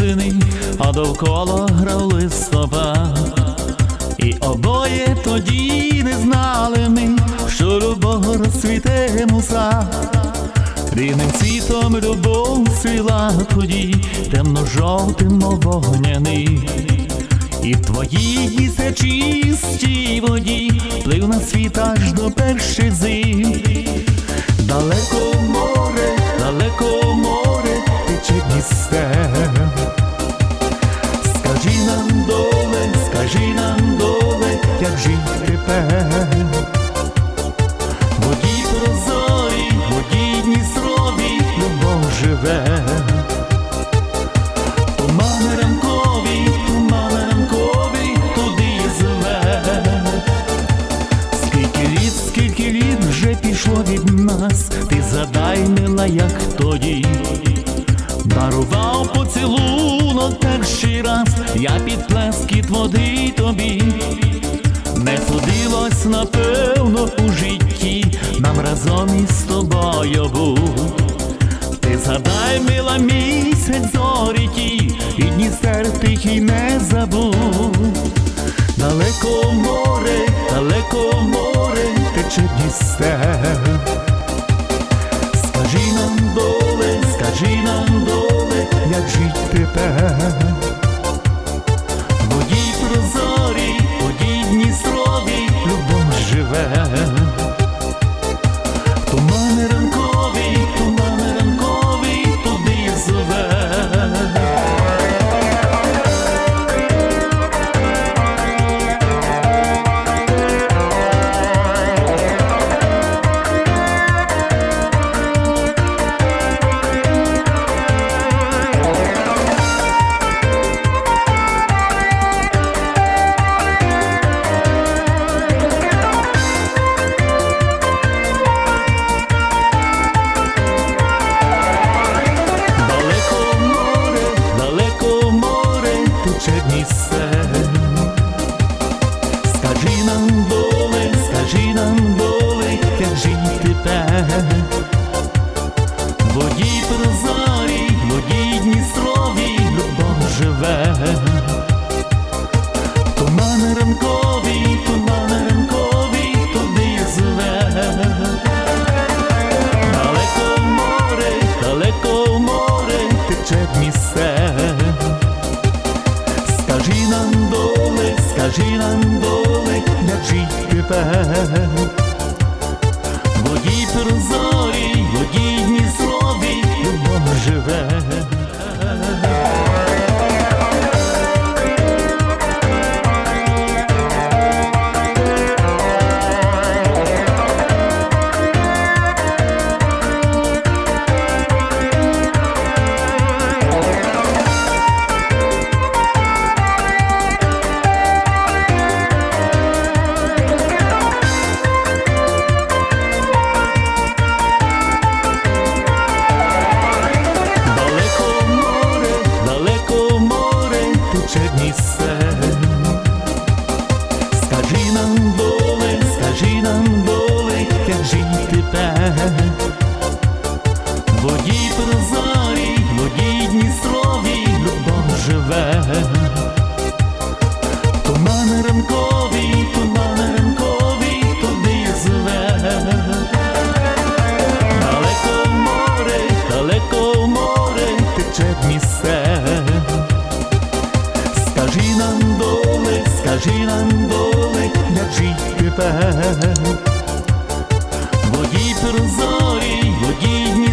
осени, а довкола грав листопад. І обоє тоді не знали ми, що любов розцвіте муса. Рівним цвітом любов свіла тоді, темно-жовтим, мов вогняний. І в твоїй чистій воді плив на світ аж до перших зим. Далеко жить тепер. Воді прозорі, воді Дністрові, любов живе. Туман ранковий, туман ранковий, туди зве. Скільки літ, скільки літ вже пішло від нас, ти задай як тоді. Дарував поцілунок перший раз, я під плескіт води тобі. Судилось, напевно, у житті, нам разом із тобою був. Ти згадай, мила місяць зорі ті, і Дністер тихий не забув. Далеко море, далеко море, тече Дністер. Скажи нам доле, скажи нам доле, як жить тепер. Любов живе. Тече Скажи нам доле, скажи нам доле, як жить тепер. водій прозорій, водій Дністрові, любов живе. Жить скажи нам доле, скажи нам доле, як жить тепер. Воді прозорі, водій. дні.